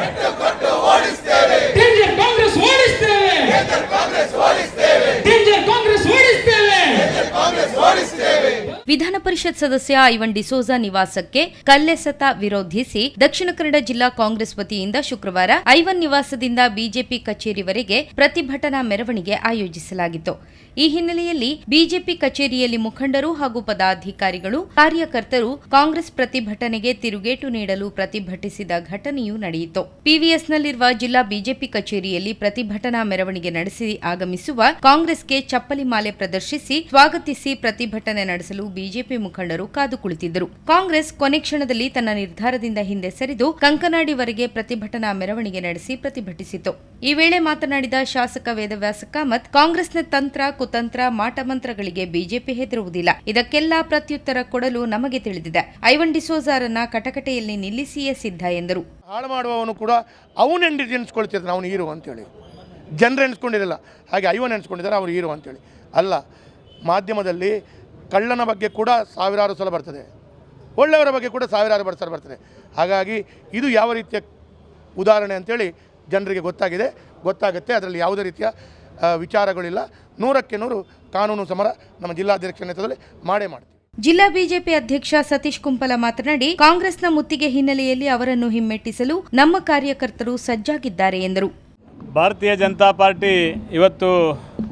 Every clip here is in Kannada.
ಡೇಂಜರ್ ಕಾಂಗ್ರೆಸ್ ವಿಧಾನ ಪರಿಷತ್ ಸದಸ್ಯ ಐವನ್ ಡಿಸೋಜಾ ನಿವಾಸಕ್ಕೆ ಕಲ್ಲೆಸತ ವಿರೋಧಿಸಿ ದಕ್ಷಿಣ ಕನ್ನಡ ಜಿಲ್ಲಾ ಕಾಂಗ್ರೆಸ್ ವತಿಯಿಂದ ಶುಕ್ರವಾರ ಐವನ್ ನಿವಾಸದಿಂದ ಬಿಜೆಪಿ ಕಚೇರಿವರೆಗೆ ಪ್ರತಿಭಟನಾ ಮೆರವಣಿಗೆ ಆಯೋಜಿಸಲಾಗಿತ್ತು. ಈ ಹಿನ್ನೆಲೆಯಲ್ಲಿ ಬಿಜೆಪಿ ಕಚೇರಿಯಲ್ಲಿ ಮುಖಂಡರು ಹಾಗೂ ಪದಾಧಿಕಾರಿಗಳು, ಕಾರ್ಯಕರ್ತರು ಕಾಂಗ್ರೆಸ್ ಪ್ರತಿಭಟನೆಗೆ ತಿರುಗೇಟು ನೀಡಲು ಪ್ರತಿಭಟಿಸಿದ ಘಟನೆಯೂ ನಡೆಯಿತು. ಪಿವಿಎಸ್ನಲ್ಲಿರುವ ಜಿಲ್ಲಾ ಬಿಜೆಪಿ ಕಚೇರಿಯಲ್ಲಿ ಪ್ರತಿಭಟನಾ ಮೆರವಣಿಗೆ ನಡೆಸಿ ಆಗಮಿಸುವ ಕಾಂಗ್ರೆಸ್ಗೆ ಚಪ್ಪಲಿ ಮಾಲೆ ಪ್ರದರ್ಶಿಸಿ ಸ್ವಾಗತಿಸಿ ಪ್ರತಿಭಟನೆ ನಡೆಸಲು ಬಿಜೆಪಿ ಮುಖಂಡರು ಕಾದು ಕುಳಿತಿದ್ದರು. ಕಾಂಗ್ರೆಸ್ ಕೊನೆ ಕ್ಷಣದಲ್ಲಿ ತನ್ನ ನಿರ್ಧಾರದಿಂದ ಹಿಂದೆ ಸರಿದು ಕಂಕನಾಡಿವರೆಗೆ ಪ್ರತಿಭಟನಾ ಮೆರವಣಿಗೆ ನಡೆಸಿ ಪ್ರತಿಭಟಿಸಿತು ಈ ವೇಳೆ ಮಾತನಾಡಿದ ಶಾಸಕ ವೇದವ್ಯಾಸ ಕಾಮತ್ ಕಾಂಗ್ರೆಸ್ನ ತಂತ್ರ, ಕುತಂತ್ರ, ಮಾಟಮಂತ್ರಗಳಿಗೆ ಬಿಜೆಪಿ ಹೆದರುವುದಿಲ್ಲ. ಇದಕ್ಕೆಲ್ಲ ಪ್ರತ್ಯುತ್ತರ ಕೊಡಲು ನಮಗೆ ತಿಳಿದಿದೆ. ಐವನ್ ಡಿಸೋಜಾರನ್ನ ಕಟಕಟೆಯಲ್ಲಿ ನಿಲ್ಲಿಸಿಯೇ ಸಿದ್ಧ ಎಂದರು. ಹಾಳು ಮಾಡುವವನು ಕೂಡ ಅವನು ಎಂಡಿ ಎಣಿಸ್ಕೊಳ್ತಿರ್ತಾನೆ, ಅವನು ಹೀರೋ ಅಂತೇಳಿ. ಜನರು ಎಣಿಸ್ಕೊಂಡಿರಲ್ಲ. ಹಾಗೆ ಐವನ್ ಎಣಿಸ್ಕೊಂಡಿದ್ದಾರೆ ಅವರು ಹೀರೋ ಅಂತೇಳಿ. ಅಲ್ಲ, ಮಾಧ್ಯಮದಲ್ಲಿ ಕಳ್ಳನ ಬಗ್ಗೆ ಕೂಡ ಸಾವಿರಾರು ಸಲ ಬರ್ತದೆ. ಒಳ್ಳೆಯವರ ಬಗ್ಗೆ ಕೂಡ ಸಾವಿರಾರು ಬರ್ ಸಲ ಬರ್ತದೆ. ಹಾಗಾಗಿ ಇದು ಯಾವ ರೀತಿಯ ಉದಾಹರಣೆ ಅಂತೇಳಿ ಜನರಿಗೆ ಗೊತ್ತಾಗಿದೆ. ಗೊತ್ತಾಗುತ್ತೆ. ಅದರಲ್ಲಿ ಯಾವುದೇ ರೀತಿಯ ವಿಚಾರಗಳಿಲ್ಲ. ನೂರಕ್ಕೆ ನೂರು ಕಾನೂನು ಸಮರ ನಮ್ಮ ಜಿಲ್ಲಾಧ್ಯಕ್ಷ ನೇತೃತ್ವದಲ್ಲಿ ಮಾಡೇ ಮಾಡ್ತೀವಿ. ಜಿಲ್ಲಾ ಬಿಜೆಪಿ ಅಧ್ಯಕ್ಷ ಸತೀಶ್ ಕುಂಪಲ ಮಾತನಾಡಿ ಕಾಂಗ್ರೆಸ್ನ ಮುತ್ತಿಗೆ ಹಿನ್ನೆಲೆಯಲ್ಲಿ ಅವರನ್ನು ಹಿಮ್ಮೆಟ್ಟಿಸಲು ನಮ್ಮ ಕಾರ್ಯಕರ್ತರು ಸಜ್ಜಾಗಿದ್ದಾರೆ ಎಂದರು. ಭಾರತೀಯ ಜನತಾ ಪಾರ್ಟಿ ಇವತ್ತು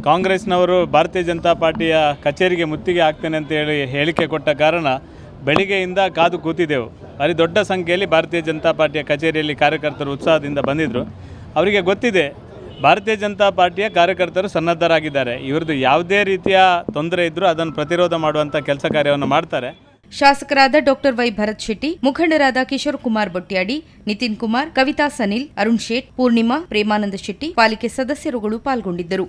ಕಾಂಗ್ರೆಸ್ನವರು ಭಾರತೀಯ ಜನತಾ ಪಾರ್ಟಿಯ ಕಚೇರಿಗೆ ಮುತ್ತಿಗೆ ಹಾಕ್ತೇನೆ ಅಂತ ಹೇಳಿ ಹೇಳಿಕೆ ಕೊಟ್ಟ ಕಾರಣ ಬೆಳಿಗ್ಗೆಯಿಂದ ಕಾದು ಕೂತಿದ್ದೆವು. ಅಲ್ಲಿ ದೊಡ್ಡ ಸಂಖ್ಯೆಯಲ್ಲಿ ಭಾರತೀಯ ಜನತಾ ಪಾರ್ಟಿಯ ಕಚೇರಿಯಲ್ಲಿ ಕಾರ್ಯಕರ್ತರು ಉತ್ಸಾಹದಿಂದ ಬಂದಿದ್ದರು ಅವರಿಗೆ ಗೊತ್ತಿದೆ, ಭಾರತೀಯ ಜನತಾ ಪಾರ್ಟಿಯ ಕಾರ್ಯಕರ್ತರು ಸನ್ನದ್ಧರಾಗಿದ್ದಾರೆ. ಇವ್ರದ್ದು ಯಾವುದೇ ರೀತಿಯ ತೊಂದರೆ ಇದ್ದರೂ ಅದನ್ನು ಪ್ರತಿರೋಧ ಮಾಡುವಂಥ ಕೆಲಸ ಕಾರ್ಯವನ್ನು ಮಾಡ್ತಾರೆ. ಶಾಸಕರಾದ ಡಾಕ್ಟರ್ ವೈ. ಭರತ್ ಶೆಟ್ಟಿ, ಮುಖಂಡರಾದ ಕಿಶೋರ್ ಕುಮಾರ್ ಬೊಟ್ಯಾಡಿ, ನಿತಿನ್ ಕುಮಾರ್, ಕವಿತಾ ಸನಿಲ್, ಅರುಣ್ ಶೇಟ್, ಪೂರ್ಣಿಮಾ, ಪ್ರೇಮಾನಂದ ಶೆಟ್ಟಿ ಪಾಲಿಕೆ ಸದಸ್ಯರುಗಳು ಪಾಲ್ಗೊಂಡಿದ್ದರು.